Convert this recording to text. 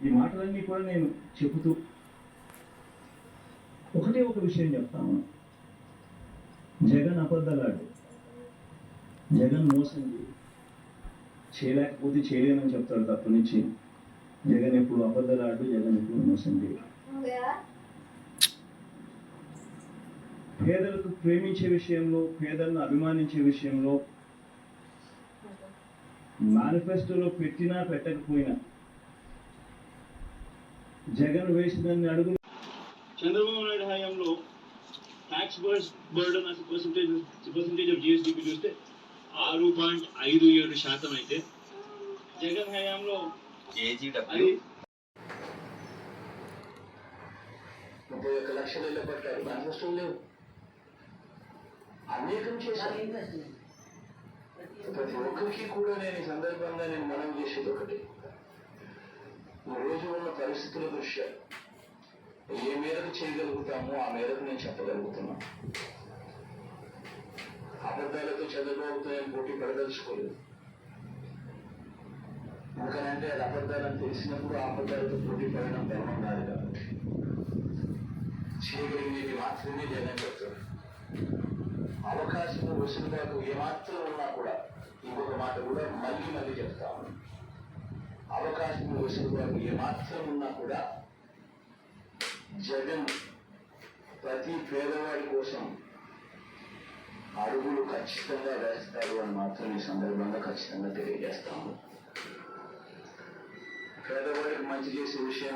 ఈ మాటలన్నీ కూడా నేను చెబుతూ ఒకటే ఒక విషయం చెప్తాను జగన్ అబద్ధలాడు. జగన్ మోసం చేయలేకపోతే చేయలేనని చెప్తాడు తప్ప నుంచి జగన్ ఎప్పుడు అబద్ధలాడు జగన్ ఎప్పుడు మోసం చేయడు పేదలకు ప్రేమించే విషయంలో పేదలను అభిమానించే విషయంలో మేనిఫెస్టోలో పెట్టినా పెట్టకపోయినా జగన్ వేసిన అడుగులు చంద్రబాబు నాయుడు హయాంలో ట్యాక్స్ బర్డన్ అసలు పర్సంటేజ్ పర్సంటేజ్ ఆఫ్ జిఎస్డిపి చూస్తే ఆరు పాయింట్ ఐదు ఏడు శాతం అయితే జగన్ హయాంలో కేజీడబ్ల్యూ. ముప్పై ఒక్క లక్షలు ఇళ్ళ పట్టారు మేనిఫెస్టో లేవు. అనేకం చేశారు. ప్రతి ఒక్కరికి కూడా నేను ఈ సందర్భంగా నేను మనం చేసేది ఒకటి. పరిస్థితుల దృష్ట్యా ఏ మేరకు చేయగలుగుతామో ఆ మేరకు నేను చెప్పగలుగుతున్నా. అబద్ధాలతో చంద్రబాబుతో నేను పోటీ పడదలుచుకోలేదు. ఎందుకనంటే అది అబద్ధాలను తెలిసినప్పుడు అబద్ధాలతో పోటీ పడడం ధర్మం కాదు కాబట్టి. చేయగలిగేది మాత్రమే జగన్ చెప్తాడు అవకాశం వెసులుబాటు ఏమాత్రం ఉన్నా కూడా ఇంకొక మాట కూడా మళ్ళీ మళ్ళీ చెప్తాను అవకాశం వెసులుబాటు ఏమాత్రం ఉన్నా కూడా జగన్ ప్రతి పేదవాడి కోసం అడుగులు ఖచ్చితంగా వేస్తారు అని మాత్రం ఈ సందర్భంగా ఖచ్చితంగా తెలియజేస్తాము. పేదవాడికి మంచి చేసే విషయం